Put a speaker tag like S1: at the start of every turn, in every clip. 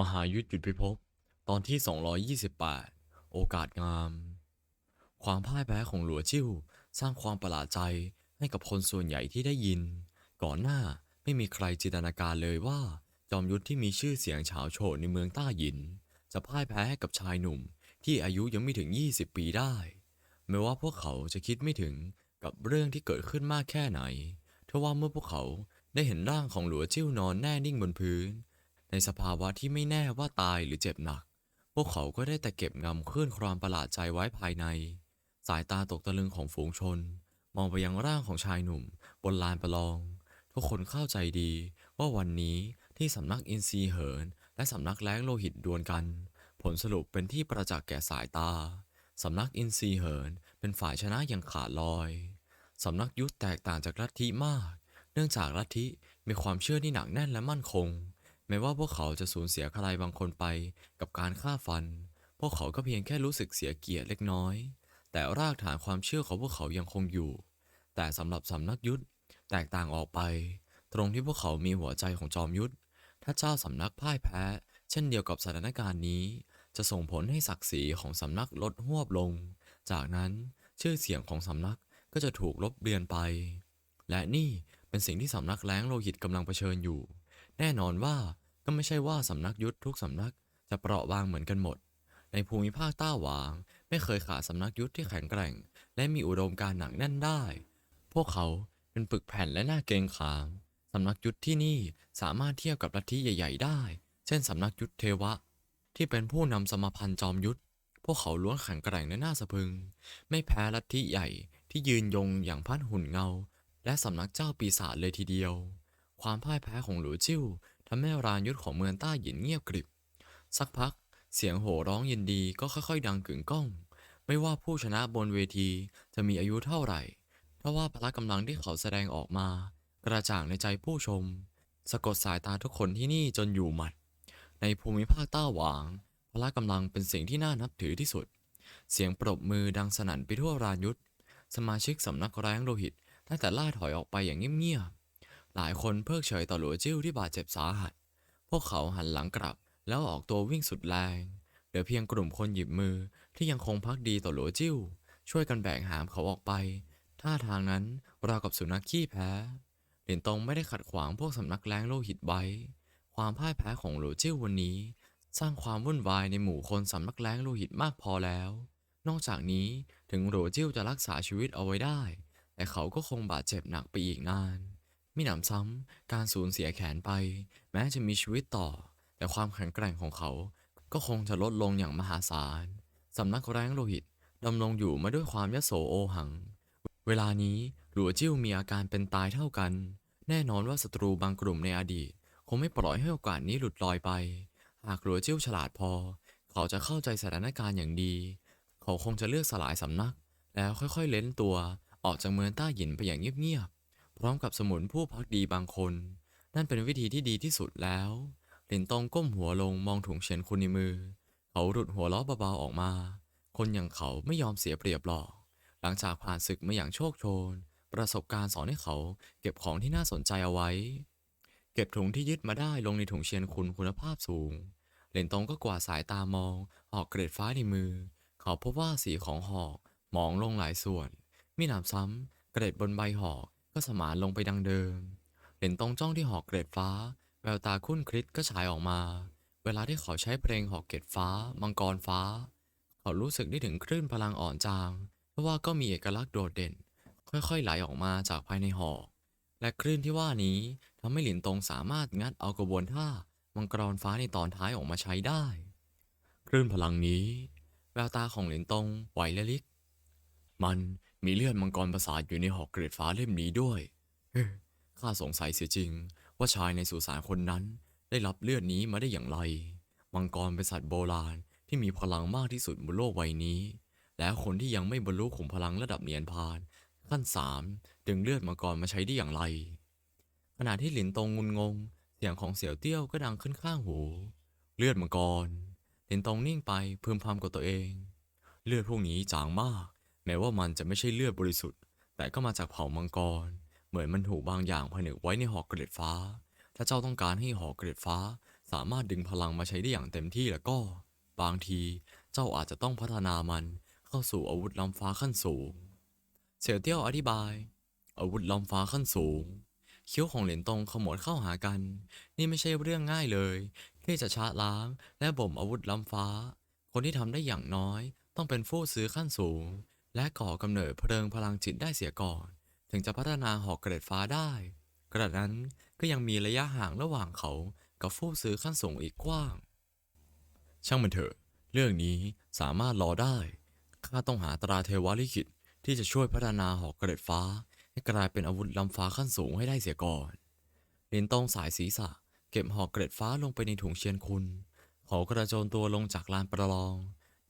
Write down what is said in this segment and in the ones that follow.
S1: มหายุทธหยุดพิภพตอนที่ 228 โอกาสงาม ความพ่ายแพ้ของหลัวจิ้ว สร้างความประหลาดใจให้กับคนส่วนใหญ่ที่ได้ยิน ก่อนหน้าไม่มีใครจินตนาการเลยว่า จอมยุทธที่มีชื่อเสียงเฉาวโฉดในเมืองต้าหยิน จะพ่ายแพ้ให้กับชายหนุ่มที่อายุยังไม่ถึง 20 ปีได้ แม้ว่าพวกเขาจะคิดไม่ถึงกับเรื่องที่เกิดขึ้นมากแค่ไหนทว่าเมื่อพวกเขาได้เห็นร่างของหลัวจิ้วนอนแน่นิ่งบนพื้น ในสภาวะที่ไม่แน่ว่าตายหรือเจ็บหนัก พวกเขาก็ได้แต่เก็บงำคลื่นความประหลาดใจไว้ภายใน สายตาตกตะลึงของฝูงชน มองไปยังร่างของชายหนุ่ม บนลานประลอง ทุกคนเข้าใจดีว่าวันนี้ที่สำนักอินทรีเหิน และสำนักแล้งโลหิตดวลกัน ผลสรุปเป็นที่ประจักษ์แก่สายตา สำนักอินทรีเหินเป็นฝ่ายชนะอย่างขาดลอย สำนักยุทธแตกต่างจากลัทธิมาก เนื่องจากลัทธิมีความเชื่อที่หนักแน่นและมั่นคง แม้ว่าพวกเขาจะสูญเสียใครบางคนไปกับการฆ่าฟัน พวกเขาก็เพียงแค่รู้สึกเสียเกียรติเล็กน้อย แต่รากฐานความเชื่อของพวกเขายังคงอยู่ แต่สำหรับสำนักยุทธแตกต่างออกไป ตรงที่พวกเขามีหัวใจของจอมยุทธถ้าเจ้าสำนักพ่ายแพ้ เช่นเดียวกับสถานการณ์นี้ จะส่งผลให้ศักดิ์ศรีของสำนักลดหวบลง จากนั้นชื่อเสียงของสำนักก็จะถูกลบเลือนไป และนี่เป็นสิ่งที่สำนักแล้งโลหิตกำลังเผชิญอยู่ แน่นอนว่าก็ไม่ใช่ว่าสำนักยุทธทุกสำนักจะเปราะบางเหมือนกันหมด ในภูมิภาคต้าหวางไม่เคยขาดสำนักยุทธที่แข็งแกร่ง และมีอุดมการณ์หนักแน่นได้ พวกเขาเป็นปึกแผ่นและหน่าเกรงขามสำนักยุทธที่นี่สามารถเทียบกับลัทธิใหญ่ ๆ ได้ เช่นสำนักยุทธเทวะ ที่เป็นผู้นำสมพันธ์จอมยุทธ พวกเขาล้วนแข็งแกร่งและน่าสะพึง ไม่แพ้ลัทธิใหญ่ที่ยืนยงอย่างพันหุ่นเงา และสำนักเจ้าปีศาจเลยทีเดียว ความพ่ายแพ้ของหลูจิ้วทำให้รานยุทธของเมืองต้าหยินเงียบกริบ สักพักเสียงโห่ร้องยินดีก็ค่อยๆ ดังกึ่งก้อง ไม่ว่าผู้ชนะบนเวทีจะมีอายุเท่าไหร่ เพราะว่าพละกำลังที่เขาแสดงออกมา กระจ่างในใจผู้ชม สะกดสายตาทุกคนที่นี่จนอยู่หมัด ในภูมิภาคต้าหวางพละกำลังเป็นสิ่งที่น่านับถือที่สุด เสียงปรบมือดังสนั่นไปทั่วรายุทธสมาชิกสำนักแรงโลหิตได้แต่ล่าถอยออกไปอย่างเงียบๆหลายคนเพิกเฉยต่อหลัวจิ้วที่บาดเจ็บสาหัส พวกเขาหันหลังกลับแล้วออกตัววิ่งสุดแรงเหลือเพียงกลุ่มคนหยิบมือที่ยังคงพักดีต่อหลัวจิ้ว ช่วยกันแบกหามเขาออกไป ท่าทางนั้นราวกับสุนัขขี้แพ้เหรียญตงไม่ได้ขัดขวางพวกสำนักแรงโลหิตไว้ ความพ่ายแพ้ของหลัวจิ้ววันนี้ สร้างความวุ่นวายในหมู่คนสำนักแรงโลหิตมากพอแล้ว นอกจากนี้ถึงหลัวจิ้วจะรักษาชีวิตเอาไว้ได้ แต่เขาก็คงบาดเจ็บหนักไปอีกนานมิหนำซ้ำการสูญเสียแขนไป แม้จะมีชีวิตต่อ แต่ความแข็งแกร่งของเขาก็คงจะลดลงอย่างมหาศาลสำนักแรงโลหิตดำรงอยู่มาด้วยความยโสโอหัง เวลานี้หลัวจิ้วมีอาการเป็นตายเท่ากัน แน่นอนว่าศัตรูบางกลุ่มในอดีต คงไม่ปล่อยให้โอกาสนี้หลุดลอยไป หากหลัวจิ้วฉลาดพอ เขาจะเข้าใจสถานการณ์อย่างดี เขาคงจะเลือกสลายสำนัก แล้วค่อยๆเล้นตัวออกจากเมืองต้าหยินไปอย่างเงียบๆ พร้อมกับสมุนผู้พักดีบางคน นั่นเป็นวิธีที่ดีที่สุดแล้วหลินตงก้มหัวลงมองถุงเฉียนคุณในมือ เขาหลุดหัวล้อเบาๆออกมา คนอย่างเขาไม่ยอมเสียเปรียบหรอก หลังจากผ่านศึกมาอย่างโชคโชน ประสบการณ์สอนให้เขาเก็บของที่น่าสนใจเอาไว้ เก็บถุงที่ยึดมาได้ลงในถุงเชียนคุณคุณภาพสูงเหรนตงก็กวาดสายตามอง หอกเกรดฟ้าในมือ เขาพบว่าสีของหอกหมองลงหลายส่วนมิหนำซ้ำ เกรดบนใบหอกก็สมานลงไปดังเดิมเหรนตงจ้องที่หอกเกรดฟ้า แววตาคุ้นคลิดก็ฉายออกมา เวลาที่เขาใช้เพลงหอกเกรดฟ้า มังกรฟ้า เขารู้สึกได้ถึงคลื่นพลังอ่อนจาง เพราะว่าก็มีเอกลักษณ์โดดเด่น ค่อยๆไหลออกมาจากภายในหอก และคลื่นที่ว่านี้ทำให้หลินตงสามารถงัดเอากระบวนท่ามังกรฟ้าในตอนท้ายออกมาใช้ได้ คลื่นพลังนี้ แววตาของหลินตงไหวและลิก มันมีเลือดมังกรประสาทอยู่ในหอกเกรดฟ้าเล่มนี้ด้วยเข้าสงสัยเสียจริง ว่าชายในสุสานคนนั้น ได้รับเลือดนี้มาได้อย่างไร มังกรเป็นสัตว์โบราณที่มีพลังมากที่สุดบนโลกใบนี้ แล้วคนที่ยังไม่บรรลุขุมพลังระดับเนียนพาน ขั้นสามดึงเลือดมังกรมาใช้ได้อย่างไร ขณะที่หลินตงงุนงง เสียงของเสี่ยวเตี้ยวก็ดังขึ้นข้างหู เลือดมังกร หลินตงนิ่งไปพึมพำกับตัวเอง เลือดพวกนี้จางมาก แม้ว่ามันจะไม่ใช่เลือดบริสุทธิ์ แต่ก็มาจากเผ่ามังกร เหมือนมันถูกบางอย่างผนึกไว้ในหอกเกล็ดฟ้า ถ้าเจ้าต้องการให้หอกเกล็ดฟ้า สามารถดึงพลังมาใช้ได้อย่างเต็มที่แล้วก็ บางทีเจ้าอาจจะต้องพัฒนามันเข้าสู่อาวุธล้ำฟ้าขั้นสูง เสี่ยวเตี้ยวอธิบาย อาวุธล้ำฟ้าขั้นสูงเขี้ยวของเหรียญตรงขมวดเข้าหากัน นี่ไม่ใช่เรื่องง่ายเลย ที่จะชาร์จล้าง และบ่มอาวุธล้ำฟ้า คนที่ทำได้อย่างน้อย ต้องเป็นผู้ซื้อขั้นสูง และก่อกำเนิดเพลิงพลังจิตได้เสียก่อน ถึงจะพัฒนาหอกเกร็ดฟ้าได้ กระนั้นก็ยังมีระยะห่างระหว่างเขากับผู้ซื้อขั้นสูงอีกกว้าง ช่างมันเถอะ เรื่องนี้สามารถรอได้ข้าต้องหาตราเทวลิขิต ที่จะช่วยพัฒนาหอกกระเด็ดฟ้า ให้กลายเป็นอาวุธล้ำฟ้าขั้นสูงให้ได้เสียก่อนหลินตองสายศีรษะ เก็บหอกกระเด็ดฟ้าลงไปในถุงเชียนคุณขากระโจนตัวลงจากลานประลอง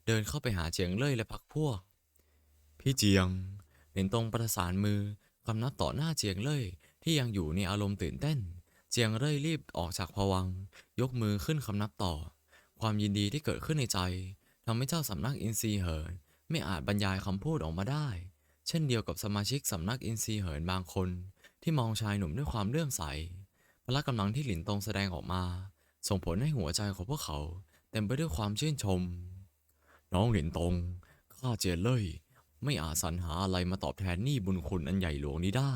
S1: เดินเข้าไปหาเจียงเล่ยและพักพวก พี่เจียงหลินตองประสานมือคำนับต่อหน้าเจียงเล่ยที่ยังอยู่ในอารมณ์ตื่นเต้น เจียงเล่ยรีบออกจากภวัง ยกมือขึ้นคำนับต่อ ความยินดีที่เกิดขึ้นในใจทำให้เจ้าสำนักอินซีเหิน ไม่อาจบรรยายคำพูดออกมาได้ เช่นเดียวกับสมาชิกสำนักอินซีเหินบางคน ที่มองชายหนุ่มด้วยความเลื่อมใส พละกำลังที่หลินตงแสดงออกมา ส่งผลให้หัวใจของพวกเขา เต็มไปด้วยความชื่นชม น้องหลินตง ข้าเจียนเลย ไม่อาจสรรหาอะไรมาตอบแทนหนี้บุญคุณอันใหญ่หลวงนี้ได้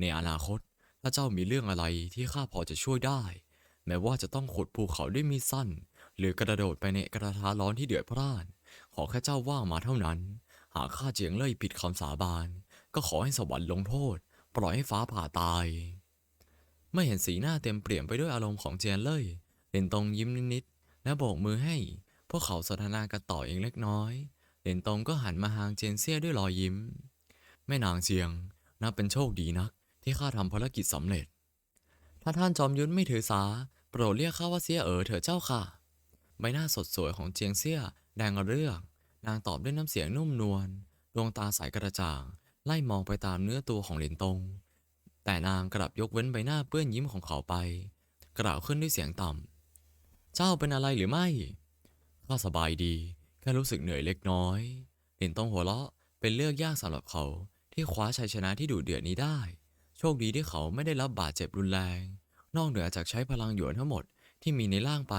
S1: ในอนาคต ถ้าเจ้ามีเรื่องอะไรที่ข้าพอจะช่วยได้ แม้ว่าจะต้องขุดภูเขาด้วยมีดสั้น หรือกระโดดไปในกระทะร้อนที่เดือดพร่าน อแค่เจ้าว่ามาเท่านั้น หากข้าเจียงเล่ยผิดคำสาบาน ก็ขอให้สวรรค์ลงโทษ ปล่อยให้ฟ้าผ่าตาย ไม่เห็นสีหน้าเต็มเปลี่ยนไปด้วยอารมณ์ของเจียนเล่ยเหรินตงยิ้มนิดๆและโบกมือให้ พวกเขาสนทนากันต่อเองเล็กน้อยเหรินตงก็หันมาหางเจียนเซี่ยด้วยรอยยิ้ม แม่นางเจียงนับเป็นโชคดีนัก ที่ข้าทำภารกิจสำเร็จ ถ้าท่านจอมยุทธไม่ถือสา โปรดเรียกข้าว่าเสียเอ๋อเถอะเจ้าค่ะ ใบหน้าสดสวยของเจียงเซี่ย แดงเรื่องนางตอบด้วยน้ำเสียงนุ่มนวล ดวงตาใสกระจ่าง ไล่มองไปตามเนื้อตัวของเหรียญตง แต่นางกลับยกเว้นใบหน้าเปื้อนยิ้มของเขาไป กล่าวขึ้นด้วยเสียงต่ำ เจ้าเป็นอะไรหรือไม่ ข้าสบายดี แค่รู้สึกเหนื่อยเล็กน้อยเหรียญตงหัวเราะ เป็นเลือกยากสำหรับเขาที่คว้าชัยชนะที่ดุเดือดนี้ได้ โชคดีที่เขาไม่ได้รับบาดเจ็บรุนแรง นอกเหนือจากใช้พลังหยวนทั้งหมดที่มีในร่างไป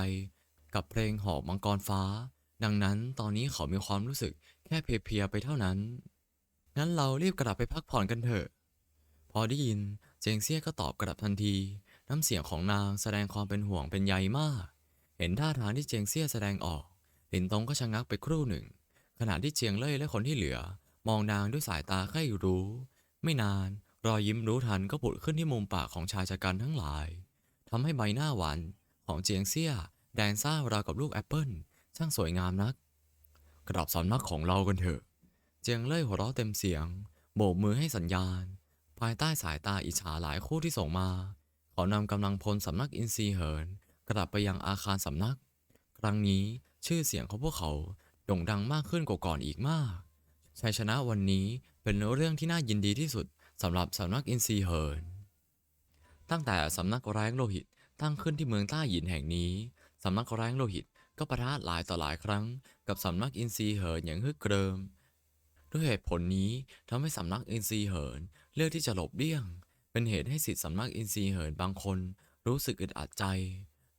S1: กับเพลงหอบมังกรฟ้า ดังนั้นตอนนี้เขามีความรู้สึกแค่เพลียๆไปเท่านั้น งั้นเรารีบกลับไปพักผ่อนกันเถอะ พอได้ยินเจงเซี่ยก็ตอบกลับทันที น้ำเสียงของนางแสดงความเป็นห่วงเป็นใยมาก เห็นท่าทางที่เจงเซี่ยแสดงออกหลินตงก็ชะงักไปครู่หนึ่ง ขณะที่เจียงเล่ยและคนที่เหลือ มองนางด้วยสายตาใคร่รู้ ไม่นานรอยยิ้มรู้ทันก็ผุดขึ้นที่มุมปากของชายชะกันทั้งหลายทำให้ใบหน้าหวานของเจียงเซี่ยแดงซ่าราวกับลูกแอปเปิล ช่างสวยงามนัก กลับสำนักของเรากันเถอะ เจียงเล่ยหัวเราะเต็มเสียง โบกมือให้สัญญาณ ภายใต้สายตาอิจฉาหลายคู่ที่ส่งมา เขานำกำลังพลสำนักอินซีเหิน กลับไปยังอาคารสำนัก ครั้งนี้ชื่อเสียงของพวกเขาโด่งดังมากขึ้นกว่าก่อนอีกมาก ชัยชนะวันนี้เป็นเรื่องที่น่ายินดีที่สุดสำหรับสำนักอินซีเหิน ตั้งแต่สำนักแรงโลหิตตั้งขึ้นที่เมืองต้าหยินแห่งนี้ สำนักแรงโลหิต ก็ประทะหลายต่อหลายครั้ง กับสำนักอินซีเหินอย่างฮึกเกริม ด้วยเหตุผลนี้ทำให้สำนักอินซีเหินเลือกที่จะหลบเลี่ยง เป็นเหตุให้สิทธิสำนักอินซีเหินบางคน รู้สึกอึดอัดใจ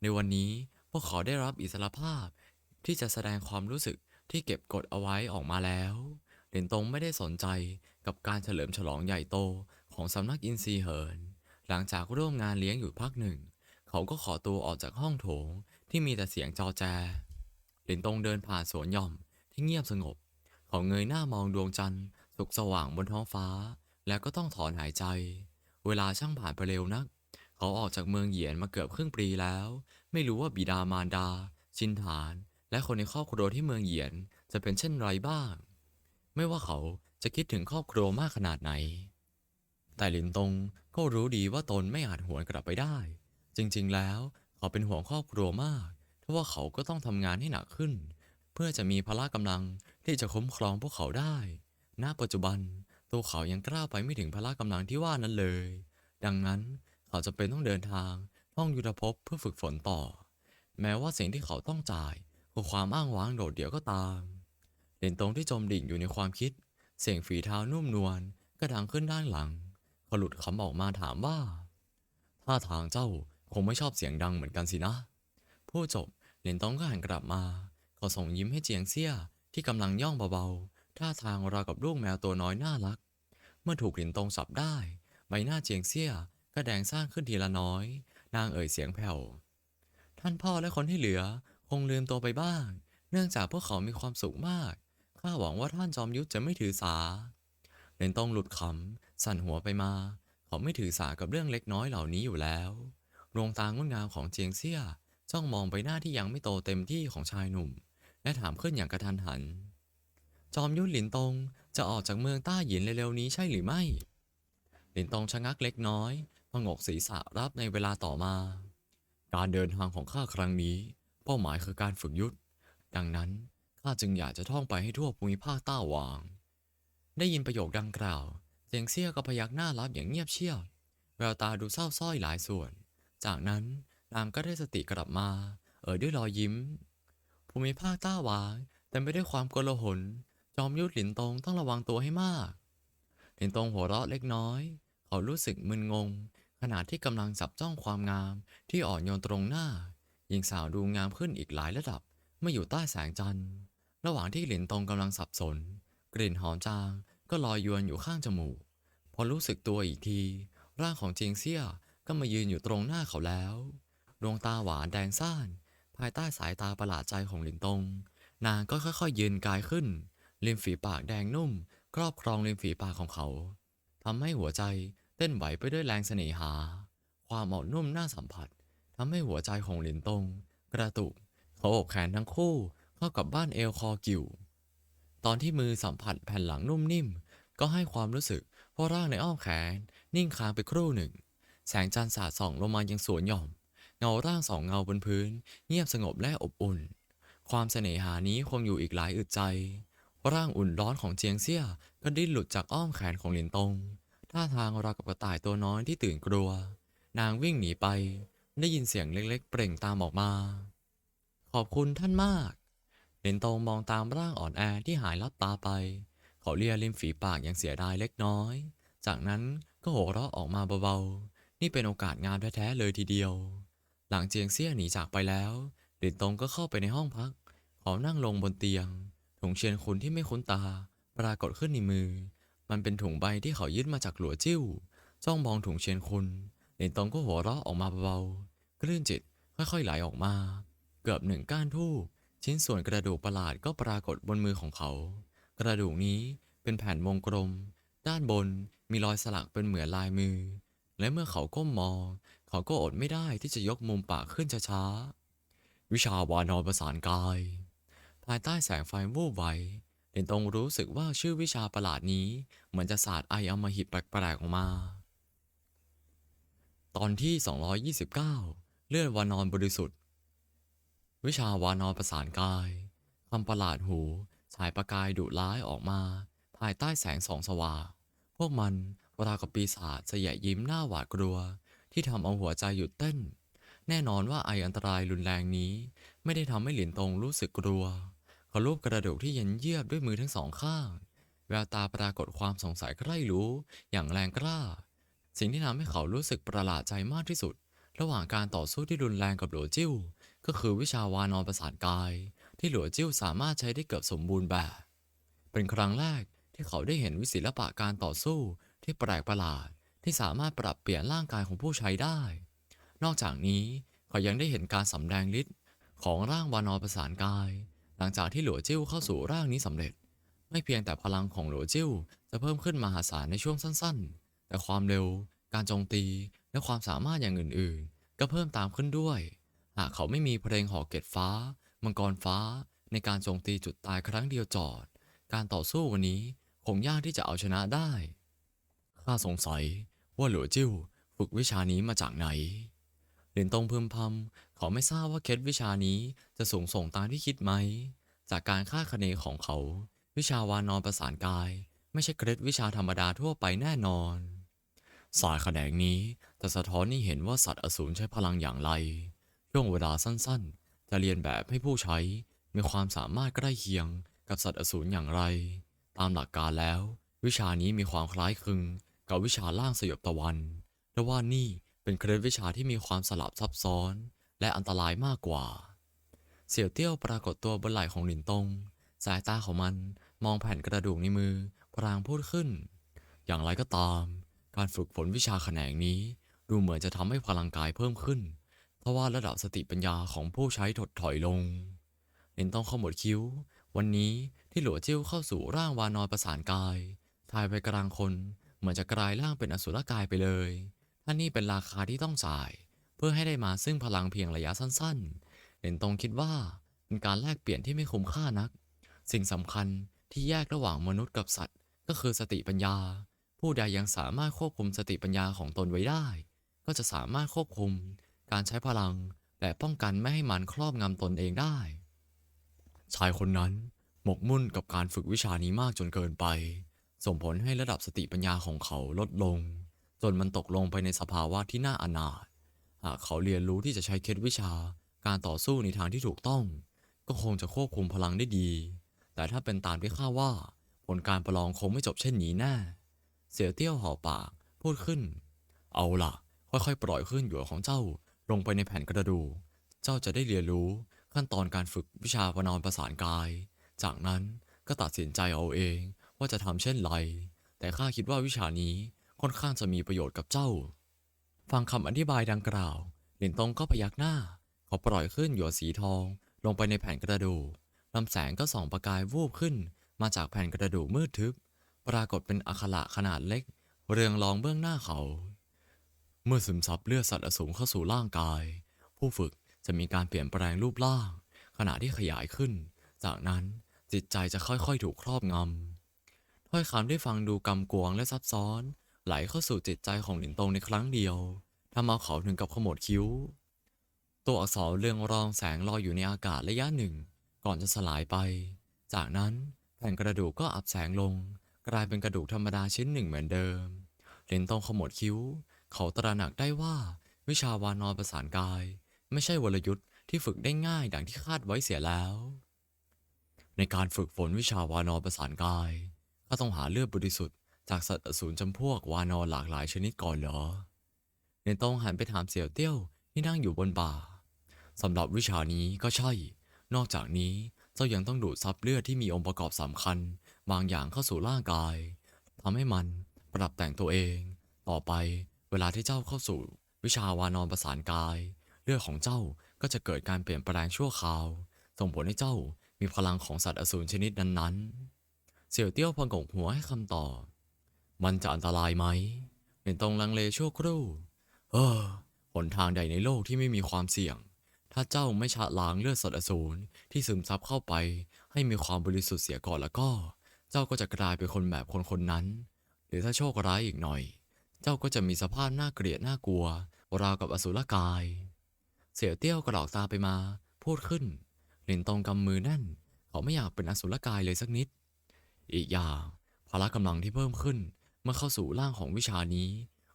S1: ในวันนี้พวกเขาได้รับอิสรภาพ ที่จะแสดงความรู้สึกที่เก็บกดเอาไว้ออกมาแล้วเหรียญตงไม่ได้สนใจกับการเฉลิมฉลองใหญ่โตของสำนักอินซีเหิน หลังจากร่วมงานเลี้ยงอยู่พักหนึ่ง เขาก็ขอตัวออกจากห้องโถง ที่มีแต่เสียงจอแจเหรียญตงเดินผ่านสวนหย่อมที่เงียบสงบ เขาเงยหน้ามองดวงจันทร์สุกสว่างบนท้องฟ้า แล้วก็ต้องถอนหายใจ เวลาช่างผ่านไปเร็วนัก เขาออกจากเมืองเหยียนมาเกือบครึ่งปีแล้ว ไม่รู้ว่าบิดามารดา ชินฐาน และคนในครอบครัวที่เมืองเหยียนจะเป็นเช่นไรบ้าง ไม่ว่าเขาจะคิดถึงครอบครัวมากขนาดไหน แต่หลินตงก็รู้ดีว่าตนไม่อาจหวนกลับไปได้ จริงๆแล้ว เขาเป็นห่วงครอบครัวมากเพราะว่าเขาก็ต้องทำงานให้หนักขึ้น เพื่อจะมีพละกำลังที่จะคุ้มครองพวกเขาได้ ณ ปัจจุบันตัวเขายังกล้าไปไม่ถึงพละกำลังที่ว่านั้นเลย ดังนั้นเขาจะเป็นต้องเดินทางท่องยุทธภพเพื่อฝึกฝนต่อ แม้ว่าสิ่งที่เขาต้องจ่ายคือความอ้างว้างโดดเดี่ยวก็ตามเหรียญตรงที่จมดิ่งอยู่ในความคิด เสียงฝีเท้านุ่มนวลก็ดังขึ้นด้านหลังเขาหลุดคำออกมาถามว่าท่าทางเจ้า คงไม่ชอบเสียงดังเหมือนกันสินะ พูดจบเหรียญตองก็หันกลับมาขาส่งยิ้มให้เจียงเซี่ยที่กำลังย่องเบาๆ ท่าทางราวกับลูกแมวตัวน้อยน่ารัก เมื่อถูกเหรียญตองสับได้ ใบหน้าเจียงเซี่ยก็แดงสร้างขึ้นทีละน้อย นางเอ่ยเสียงแผ่ว ท่านพ่อและคนที่เหลือคงลืมตัวไปบ้าง เนื่องจากพวกเขามีความสุขมาก ข้าหวังว่าท่านจอมยุทธจะไม่ถือสาเหรียญตองหลุดขำสั่นหัวไปมา เขาไม่ถือสากับเรื่องเล็กน้อยเหล่านี้อยู่แล้ว ดวงตางดงามของเจียงเซี่ยจ้องมองไปหน้าที่ยังไม่โตเต็มที่ของชายหนุ่ม และถามขึ้นอย่างกระทันหัน จอมยุทธหลินตงจะออกจากเมืองต้าหยินเร็วๆนี้ใช่หรือไม่ หลินตงชะงักเล็กน้อยพงกศีรษะรับในเวลาต่อมา การเดินทางของข้าครั้งนี้ เป้าหมายคือการฝึกยุทธ ดังนั้นข้าจึงอยากจะท่องไปให้ทั่วภูมิภาคต้าหวาง ได้ยินประโยคดังกล่าว เจียงเซี่ยก็พยักหน้ารับอย่างเงียบเชียบแววตาดูเศร้าส้อยหลายส่วน จากนั้นนางก็ได้สติกลับมา เอ่ยด้วยรอยยิ้ม ภูมิภาคต้าหวางเต็มไปด้วยความโกลาหล จอมยุทธหลินตงต้องระวังตัวให้มาก หลินตงหัวเราะเล็กน้อย เขารู้สึกมึนงง ขณะที่กำลังจับจ้องความงามที่อ่อนโยนตรงหน้า หญิงสาวดูงามขึ้นอีกหลายระดับเมื่ออยู่ใต้แสงจันทร์ ระหว่างที่หลินตงกำลังสับสน กลิ่นหอมจางก็ลอยยวนอยู่ข้างจมูก พอรู้สึกตัวอีกที ร่างของเจียงเซี่ย ก็มายืนอยู่ตรงหน้าเขาแล้ว ดวงตาหวานแดงซ่าน ภายใต้สายตาประหลาดใจของหลินตง นางก็ค่อยๆยืนกายขึ้นริมฝีปากแดงนุ่ม ครอบครองริมฝีปากของเขาทำให้หัวใจเต้นไหวไปด้วยแรงเสน่หา ความอ่อนนุ่มน่าสัมผัสทำให้หัวใจของหลินตง กระตุกเขาอกแขนทั้งคู่เข้ากับบ้านเอวคอกิ่ว ตอนที่มือสัมผัสแผ่นหลังนุ่มนิ่ม ก็ให้ความรู้สึกเพราะร่างในอ้อมแขนนิ่งค้างไปครู่หนึ่ง แสงจันทร์สาดส่องลงมายังสวนหย่อม เงาร่างสองเงาบนพื้น เงียบสงบและอบอุ่น ความเสน่หานี้คงอยู่อีกหลายอึดใจ ร่างอุ่นร้อนของเจียงเซี่ยก็ดิ้นหลุดจากอ้อมแขนของหลินตงท่าทางราวกับกระต่ายตัวน้อยที่ตื่นกลัว นางวิ่งหนีไป ได้ยินเสียงเล็กๆ เปล่งตามออกมา ขอบคุณท่านมากหลินตงมองตามร่างอ่อนแอที่หายลับตาไป เขาเลียริมฝีปากอย่างเสียดายเล็กน้อย จากนั้นก็โหเราะออกมาเบาๆ นี่เป็นโอกาสงามแท้ๆเลยทีเดียว หลังเจียงเซี่ยหนีจากไปแล้วหลินตงก็เข้าไปในห้องพัก เขานั่งลงบนเตียง ถุงเชียนคุณที่ไม่คุ้นตา ปรากฏขึ้นในมือ มันเป็นถุงใบที่เขายึดมาจากหลัวจิ้ว จ้องมองถุงเชียนคุณหลินตงก็หัวเราะออกมาเบาๆคลื่นจิตค่อยๆไหลออกมา เกือบหนึ่งก้านทูบชิ้นส่วนกระดูกประหลาดก็ปรากฏบนมือของเขา กระดูกนี้เป็นแผ่นวงกลม ด้านบนมีรอยสลักเป็นเหมือนลายมือ และเมื่อเขาก้มมอง เขาก็อดไม่ได้ที่จะยกมุมปากขึ้นช้าๆ วิชาวานอนประสานกาย ภายใต้แสงไฟวูบไวเดนตรงรู้สึกว่าชื่อวิชาประหลาดนี้เหมือนจะสาดไออำมหิตแปลกๆออกมา ตอนที่ 229 เลื่อนวานอนบริสุทธิ์ วิชาวานอนประสานกายคำประหลาดหูฉายประกายดุร้ายออกมา ภายใต้แสงสองสว่างพวกมัน ราวกับปีศาจเสยะยิ้มหน้าหวาดกลัว ที่ทำเอาหัวใจหยุดเต้น แน่นอนว่าไออันตรายรุนแรงนี้ ไม่ได้ทำให้หลินตงรู้สึกกลัวเขาลูบกระดูกที่เย็นเยียบด้วยมือทั้งสองข้าง แววตาปรากฏความสงสัยใคร่รู้ อย่างแรงกล้า สิ่งที่ทำให้เขารู้สึกประหลาดใจมากที่สุด ระหว่างการต่อสู้ที่รุนแรงกับหลัวจิ้ว ก็คือวิชาวานอนประสานกาย ที่หลัวจิ้วสามารถใช้ได้เกือบสมบูรณ์แบบ เป็นครั้งแรกที่เขาได้เห็นวิศิลปะการต่อสู้ ที่แปลกประหลาดที่สามารถปรับเปลี่ยนร่างกายของผู้ใช้ได้ นอกจากนี้เขายังได้เห็นการสำแดงฤทธิ์ของร่างวานอประสานกาย หลังจากที่หลัวจิ้วเข้าสู่ร่างนี้สำเร็จ ไม่เพียงแต่พลังของหลัวจิ้วจะเพิ่มขึ้นมหาศาลในช่วงสั้นๆ แต่ความเร็ว การโจมตี และความสามารถอย่างอื่นๆ ก็เพิ่มตามขึ้นด้วย หากเขาไม่มีเพลงหอกเกตฟ้า มังกรฟ้า ในการโจมตีจุดตายครั้งเดียวจอด การต่อสู้วันนี้คงยากที่จะเอาชนะได้ ข้าสงสัยว่าหลัวจิ้วฝึกวิชานี้มาจากไหนเหรียญตรงพึมพำเขาไม่ทราบว่าเคล็ดวิชานี้จะสูงส่งตามที่คิดไหม จากการคาดคะเนของเขา วิชาวานอนประสานกาย ไม่ใช่เคล็ดวิชาธรรมดาทั่วไปแน่นอน สายแขนงนี้จะสะท้อนให้เห็นว่าสัตว์อสูรใช้พลังอย่างไร ช่วงเวลาสั้นๆ จะเรียนแบบให้ผู้ใช้มีความสามารถใกล้เคียงกับสัตว์อสูรอย่างไรตตามหลักการแล้ว วิชานี้มีความคล้ายคลึง กับวิชาล่างสยบตะวันแต่ว่านี่เป็นเคล็ดวิชาที่มีความสลับซับซ้อน และอันตรายมากกว่า เสี่ยวเตี้ยวปรากฏตัวบนไหล่ของหลินตง สายตาของมันมองแผ่นกระดูกในมือพรางพูดขึ้น อย่างไรก็ตาม การฝึกฝนวิชาแขนงนี้ ดูเหมือนจะทำให้พลังกายเพิ่มขึ้นทว่าระดับสติปัญญาของผู้ใช้ถดถอยลงหลินตงขมวดคิ้ว วันนี้ที่หลัวจิ้วเข้าสู่ร่างวานอนประสานกายทายไปกลางคน มือนจะกลายร่างเป็นอสุรกายไปเลยถ้านี่เป็นราคาที่ต้องจ่าย เพื่อให้ได้มาซึ่งพลังเพียงระยะสั้นๆเหลินตงคิดว่าเป็นการแลกเปลี่ยนที่ไม่คุ้มค่านัก สิ่งสำคัญที่แยกระหว่างมนุษย์กับสัตว์ ก็คือสติปัญญา ผู้ใดยังสามารถควบคุมสติปัญญาของตนไว้ได้ ก็จะสามารถควบคุม การใช้พลังและป้องกันไม่ให้มันครอบงำตนเองได้ ชายคนนั้นหมกมุ่นกับการฝึกวิชานี้มากจนเกินไป ส่งผลให้ระดับสติปัญญาของเขาลดลง จนมันตกลงไปในสภาวะที่น่าอนาถหากเขาเรียนรู้ที่จะใช้เคล็ดวิชา การต่อสู้ในทางที่ถูกต้อง ก็คงจะควบคุมพลังได้ดี แต่ถ้าเป็นตามที่ข้าว่า ผลการประลองคงไม่จบเช่นนี้แน่เสียเตี้ยวห่อปาก พูดขึ้น เอาล่ะ ค่อยๆ ปล่อยขึ้นหยวของเจ้า ลงไปในแผ่นกระดูกเจ้าจะได้เรียนรู้ขั้นตอนการฝึกวิชาประนอนประสานกาย จากนั้นก็ตัดสินใจเอาเอง ว่าจะทำเช่นไร แต่ข้าคิดว่าวิชานี้ค่อนข้างจะมีประโยชน์กับเจ้า ฟังคำอธิบายดังกล่าว หลินตงก็พยักหน้า เขาปล่อยขึ้นหยวสีทอง ลงไปในแผ่นกระดูกลำแสงก็ส่องประกายวูบขึ้น มาจากแผ่นกระดูกมืดทึบ ปรากฏเป็นอักขระขนาดเล็ก เรืองรองเบื้องหน้าเขา เมื่อซึมซับเลือดสัตว์อสูรเข้าสู่ร่างกาย ผู้ฝึกจะมีการเปลี่ยนแปลงรูปร่าง ขณะที่ขยายขึ้น จากนั้นจิตใจจะค่อยๆ ถูกครอบงำ ถ้อยคำได้ฟังดูกำกวงและซับซ้อน ไหลเข้าสู่จิตใจของหลินตงในครั้งเดียวทำเอาเขาถึงกับขมวดคิ้ว ตัวอักษรเรืองรองแสงลอยอยู่ในอากาศระยะหนึ่ง ก่อนจะสลายไป จากนั้นแผ่นกระดูกก็อับแสงลง กลายเป็นกระดูกธรรมดาชิ้นหนึ่งเหมือนเดิมหลินตงขมวดคิ้ว เขาตระหนักได้ว่า วิชาวานอนประสานกาย ไม่ใช่วรยุทธ์ที่ฝึกได้ง่ายดังที่คาดไว้เสียแล้ว ในการฝึกฝนวิชาวานอนประสานกาย ก็ต้องหาเลือดบริสุทธิ์จากสัตว์อสูรจำพวกวานอหลากหลายชนิดก่อนเหรอ เนนตงหันไปถามเสี่ยวเตี้ยวที่นั่งอยู่บนบ่าสำหรับวิชานี้ก็ใช่ นอกจากนี้เจ้ายังต้องดูดซับเลือดที่มีองค์ประกอบสำคัญ บางอย่างเข้าสู่ร่างกายทำให้มันปรับแต่งตัวเอง ต่อไปเวลาที่เจ้าเข้าสู่วิชาวานอนประสานกาย เลือดของเจ้าก็จะเกิดการเปลี่ยนแปลงชั่วคราว ส่งผลให้เจ้ามีพลังของสัตว์อสูรชนิดนั้นๆ เสี่ยวเตี้ยวพงกหัวให้คำตอบ มันจะอันตรายไหมเป็นตรงลังเลชั่วครู่ เออ หนทางใดในโลกที่ไม่มีความเสี่ยง ถ้าเจ้าไม่ชะล้างเลือดสัตว์อสูรที่ซึมซับเข้าไป ให้มีความบริสุทธิ์เสียก่อนแล้วก็ เจ้าก็จะกลายเป็นคนแบบคนคนนั้น หรือถ้าโชคร้ายอีกหน่อย เจ้าก็จะมีสภาพน่าเกลียดน่ากลัวราวกับอสุรกาย เสี่ยวเตี้ยวกระดอกตาไปมา พูดขึ้น หลินตรงกำมือแน่น เขาไม่อยากเป็นอสุรกายเลยสักนิด อีกอย่างพละกำลังที่เพิ่มขึ้นเมื่อเข้าสู่ร่างของวิชานี้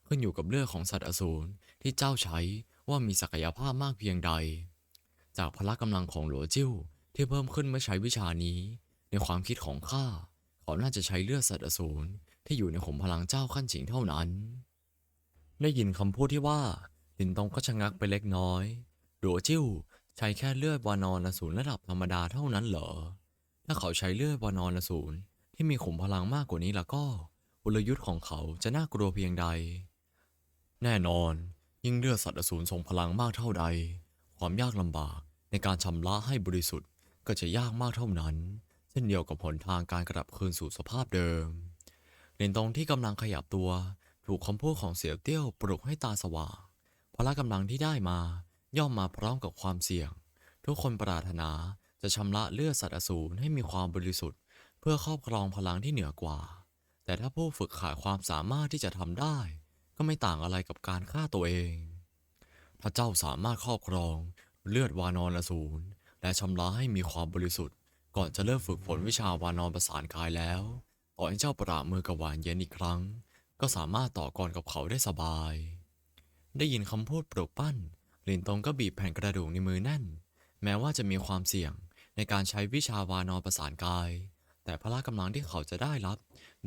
S1: ขึ้นอยู่กับเลือดของสัตว์อสูรที่เจ้าใช้ว่ามีศักยภาพมากเพียงใด จากพละกำลังของหลัวจิ้วที่เพิ่มขึ้นเมื่อใช้วิชานี้ ในความคิดของข้าเขาน่าจะใช้เลือดสัตว์อสูรที่อยู่ในขมพลังเจ้าขั้นฉิงเท่านั้น ได้ยินคำพูดที่ว่าลินตงก็ชะงักไปเล็กน้อยหลัวจิ้วใช้แค่เลือดวานอนอสูรระดับธรรมดาเท่านั้นเหรอ ถ้าเขาใช้เลือดวานอนอสูร ที่มีขุมพลังมากกว่านี้แล้วก็กลยุทธ์ของเขาจะน่ากลัวเพียงใด แน่นอน ยิ่งเลือดสัตว์อสูรทรงพลังมากเท่าใด ความยากลำบากในการชำระให้บริสุทธิ์ก็จะยากมากเท่านั้น เช่นเดียวกับหนทางการกลับคืนสู่สภาพเดิมเลนตรงที่กำลังขยับตัวถูกคำพูดของเสี่ยวเตี้ยวปลุกให้ตาสว่างพละกำลังที่ได้มาย่อมมาพร้อมกับความเสี่ยง ทุกคนปรารถนาจะชำระเลือดสัตว์อสูรให้มีความบริสุทธิ์ พื่อครอบครองพลังที่เหนือกว่า แต่ถ้าผู้ฝึกขาดความสามารถที่จะทำได้ ก็ไม่ต่างอะไรกับการฆ่าตัวเองถ้าเจ้าสามารถครอบครอง เลือดวานอนอสูรและชำระให้มีความบริสุทธิ์ ก่อนจะเริ่มฝึกฝนวิชาวานอนประสานกายแล้วต่อให้เจ้าประมือกับหวานเย็นอีกครั้ง ก็สามารถต่อกรกับเขาได้สบาย ได้ยินคำพูดปลุกปั้นลินตงก็บีบแผ่นกระดูกในมือแน่น แม้ว่าจะมีความเสี่ยงในการใช้วิชาวานอนประสานกาย แต่พละกำลังที่เขาจะได้รับ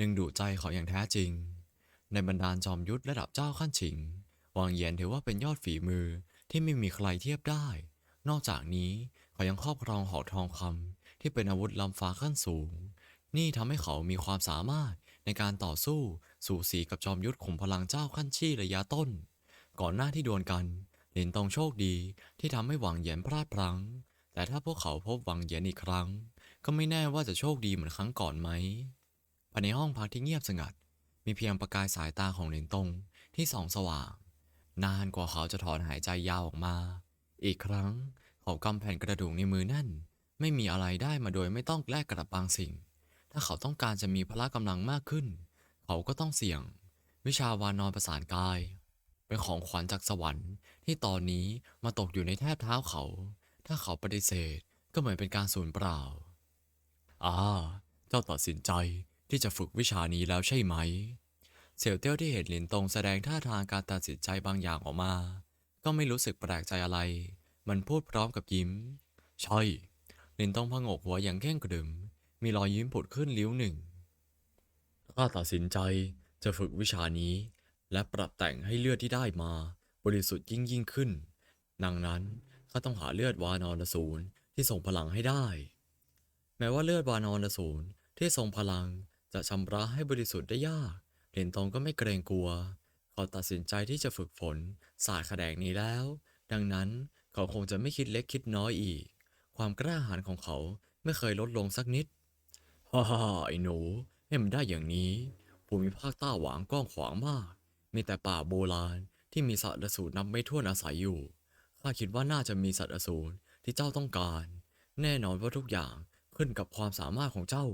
S1: ดึงดูดใจเขาอย่างแท้จริง ในบรรดาจอมยุทธระดับเจ้าขั้นฉิง วางเยียนถือว่าเป็นยอดฝีมือที่ไม่มีใครเทียบได้ นอกจากนี้เขายังครอบครองหอกทองคำที่เป็นอาวุธล้ำฟ้าขั้นสูง นี่ทำให้เขามีความสามารถในการต่อสู้สู่สีกับจอมยุทธขุมพลังเจ้าขั้นชี่ระยะต้น ก่อนหน้าที่ดวลกันหลินตงโชคดีที่ทำให้หวังเหยียนพลาดพลั้ง แต่ถ้าพวกเขาพบหวังเหยียนอีกครั้ง ก็ไม่แน่ว่าจะโชคดีเหมือนครั้งก่อนไหมภายในห้องพักที่เงียบสงัด มีเพียงประกายสายตาของหลินตงที่ส่องสว่าง นานกว่าเขาจะถอนหายใจยาวออกมา อีกครั้งเขากำแผ่นกระดูกในมือแน่น ไม่มีอะไรได้มาโดยไม่ต้องแลกกับบางสิ่ง ถ้าเขาต้องการจะมีพละกำลังมากขึ้น เขาก็ต้องเสี่ยง วิชาวานอนประสานกาย เป็นของขวัญจากสวรรค์ที่ตอนนี้มาตกอยู่ในแทบเท้าเขา ถ้าเขาปฏิเสธก็เหมือนเป็นการสูญเปล่า อ่า เจ้าตัดสินใจที่จะฝึกวิชานี้แล้วใช่ไหม เสี่ยวเตี้ยวที่เห็นหลินตงแสดงท่าทางการตัดสินใจบางอย่างออกมา ก็ไม่รู้สึกแปลกใจอะไร มันพูดพร้อมกับยิ้ม ใช่ หลินตงพงกหัวอย่างแข้งกระดึม มีรอยยิ้มผุดขึ้นลิ้วหนึ่งข้าตัดสินใจจะฝึกวิชานี้ และปรับแต่งให้เลือดที่ได้มา บริสุทธิ์ยิ่งยิ่งขึ้น ดังนั้นข้าต้องหาเลือดวานอนสูรที่ส่งพลังให้ได้ แม้ว่าเลือดวานอนสูรที่ทรงพลังจะชำระให้บริสุทธิ์ได้ยากเหรียญตองก็ไม่เกรงกลัว เขาตัดสินใจที่จะฝึกฝนศาสตร์แขนงนี้แล้ว ดังนั้นเขาคงจะไม่คิดเล็กคิดน้อยอีก ความกล้าหาญของเขาไม่เคยลดลงสักนิดฮ่าฮ่าไอ้หนูให้มันได้อย่างนี้ ภูมิภาคต้าหวางกว้างขวางมาก มีแต่ป่าโบราณที่มีสัตว์อสูรนับไม่ถ้วนอาศัยอยู่ ข้าคิดว่าน่าจะมีสัตว์อสูรที่เจ้าต้องการ แน่นอนว่าทุกอย่าง ขึ้นกับความสามารถของเจ้า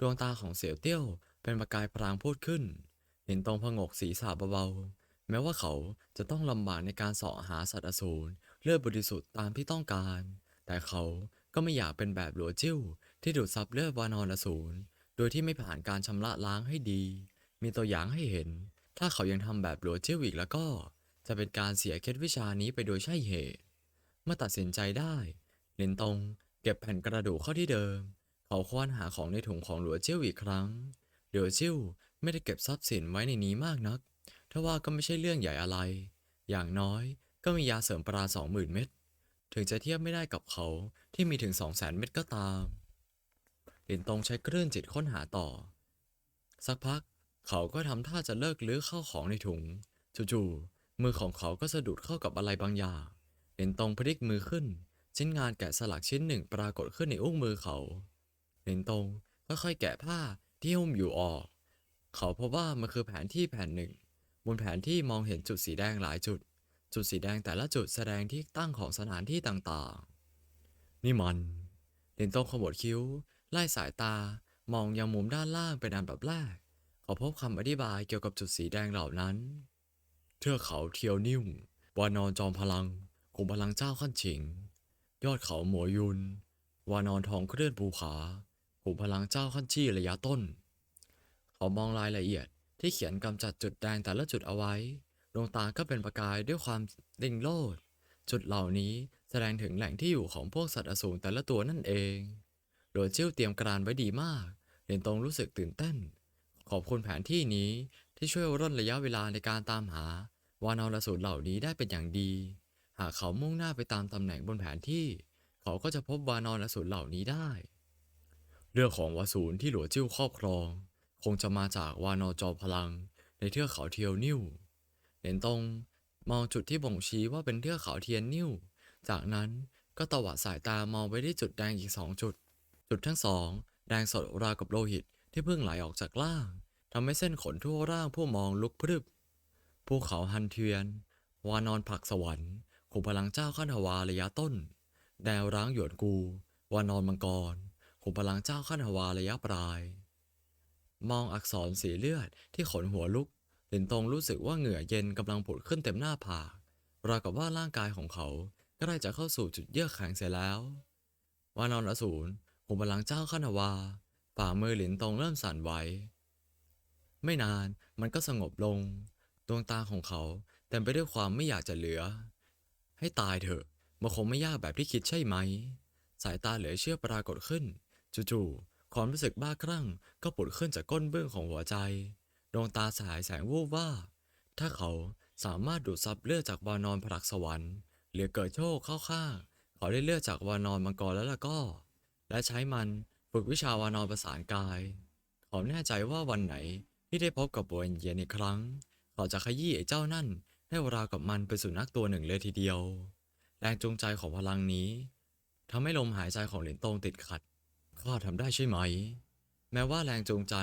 S1: ดวงตาของเสี่ยวเตี้ยวเป็นประกายพรางพูดขึ้น เห็นตรงพงกศีรษะเบาๆ แม้ว่าเขาจะต้องลำบากในการเสาะหาสัตว์อสูรเลือดบริสุทธิ์ตามที่ต้องการ แต่เขาก็ไม่อยากเป็นแบบหลัวจิ้ว ที่ดูดซับเลือดวานอนอสูรโดยที่ไม่ผ่านการชำระล้างให้ดี มีตัวอย่างให้เห็น ถ้าเขายังทำแบบหลัวจิ้วอีกแล้วก็ จะเป็นการเสียเคล็ดวิชานี้ไปโดยใช่เหตุ เมื่อตัดสินใจได้ เหลินตง เก็บแผ่นกระดูกเข้าที่เดิม เขาควานหาของในถุงของหลัวจิ้วอีกครั้งหลัวจิ้วไม่ได้เก็บทรัพย์สินไว้ในนี้มากนักทว่าก็ไม่ใช่เรื่องใหญ่อะไร อย่างน้อยก็มียาเสริมปราสองหมื่นเม็ด ถึงจะเทียบไม่ได้กับเขาที่มีถึงสองแสนเม็ดก็ตามหลินตงใช้เครื่องจิตค้นหาต่อ สักพักเขาก็ทำท่าจะเลิกลื้อเข้าของในถุง จู่ๆมือของเขาก็สะดุดเข้ากับอะไรบางอย่างหลินตงพลิกมือขึ้น ชิ้นงานแกะสลักชิ้นหนึ่งปรากฏขึ้นในอุ้งมือเขาหลินตงค่อยๆแกะผ้าที่หุ้มอยู่ออก เขาพบว่ามันคือแผนที่แผ่นหนึ่ง บนแผนที่มองเห็นจุดสีแดงหลายจุด จุดสีแดงแต่ละจุดแสดงที่ตั้งของสถานที่ต่างๆ นี่มันหลินตงขมวดคิ้ว ไล่สายตา มองยังมุมด้านล่างเป็นอันดับแรก เขาพบคำอธิบายเกี่ยวกับจุดสีแดงเหล่านั้น เทือกเขาเทียวนิ่ววานอนจอมพลังกลุ่มพลังเจ้าขั้นฉิง ยอดเขาหมวยุน วานอนทองเคลื่อนภูขากลุ่มพลังเจ้าขั้นชี่ระยะต้น เขามองรายละเอียดที่เขียนกำจัดจุดแดงแต่ละจุดเอาไว้ ดวงตาก็เป็นประกายด้วยความดิ่งโลด จุดเหล่านี้แสดงถึงแหล่งที่อยู่ของพวกสัตว์อสูรแต่ละตัวนั่นเอง โดยจิ้วเตรียมการไว้ดีมาก เรียนตรงรู้สึกตื่นเต้น ขอบคุณแผนที่นี้ที่ช่วยร่นระยะเวลาในการตามหาวานอลสูรเหล่านี้ได้เป็นอย่างดี หากเขามุ่งหน้าไปตามตำแหน่งบนแผนที่ เขาก็จะพบวานอลสูรเหล่านี้ได้ เรื่องของวาสูรที่หลัวจิ้วครอบครอง คงจะมาจากวานอจอพลัง ในเทือกเขาเทียวนิ่วเหรียญตงมองจุดที่บ่งชี้ว่าเป็นเทือกเขาเทียนนิ่ว จากนั้นก็ตวัดสายตามองไปที่จุดแดงอีกสองจุด จุดทั้งสองแดงสดราวกับโลหิตที่เพิ่งไหลออกจากล่างทำให้เส้นขนทั่วร่างผู้มองลุกพรึบ ภูเขาฮันเทียน วานอนผักสวรรค์ ขุมพลังเจ้าขั้นทวาระยะต้นแดวร้างหยวนกู วานอนมังกร ขุมพลังเจ้าขั้นทวาระยะปลาย มองอักษรสีเลือดที่ขนหัวลุกหลินตงรู้สึกว่าเหงื่อเย็นกำลังผุดขึ้นเต็มหน้าผากราวกับว่าร่างกายของเขาใกล้จะเข้าสู่จุดเยือกแข็งเสียแล้ว วานอนอสูรขุมพลังเจ้าขั้นทวา ฝ่ามือหลินตงเริ่มสั่นไหว ไม่นานมันก็สงบลง ดวงตาของเขาเต็มไปด้วยความไม่อยากจะเหลือ ให้ตายเถอะ มันคงไม่ยากแบบที่คิดใช่ไหม สายตาเหลือเชื่อปรากฏขึ้น จู่ๆ ความรู้สึกบ้าคลั่งก็ผุดขึ้นจากก้นเบื้องของหัวใจ ดวงตาสายแสงวูบว่า ถ้าเขาสามารถดูดซับเลือดจากวานอนผลักสวรรค์หรือเกิดโชคเข้าข้างเขาได้เลือดจากวานอนมังกรแล้วล่ะก็ และใช้มันฝึกวิชาวานอนประสานกาย เขาแน่ใจว่าวันไหนที่ได้พบกับโบเอนเยียนอีกครั้ง เขาจะขยี้ไอ้เจ้านั่น ให้ราวกับมันเป็นสุนัขตัวหนึ่งเลยทีเดียว แรงจูงใจของพลังนี้ทำให้ลมหายใจของหลินตงติดขัด ข้าทำได้ใช่ไหม แม้ว่าแรงจูงใจ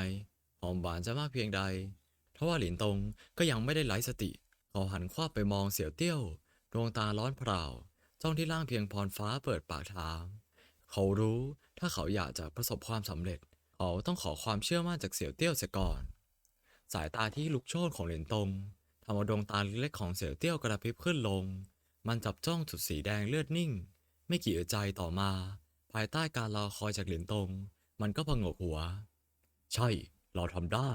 S1: หอมหวานจะมากเพียงใดทว่าหลินตงก็ยังไม่ได้ไร้สติเขาหันคว้าไปมองเสี่ยวเตี้ยว ดวงตาร้อนเผาจ้องที่ล่างเพียงพรฟ้าเปิดปากถาม เขารู้ถ้าเขาอยากจะประสบความสำเร็จ เขาต้องขอความเชื่อมั่นจากเสี่ยวเตี้ยวเสียก่อน สายตาที่ลุกโชนของเหลินตง ทำเอาดวงตาเล็กๆของเสี่ยวเตี้ยวกระพริบขึ้นลง มันจับจ้องจุดสีแดงเลือดนิ่ง ไม่กี่อึดใจต่อมา ภายใต้การรอคอยจากหลินตง มันก็พงกหัว ใช่ เราทำได้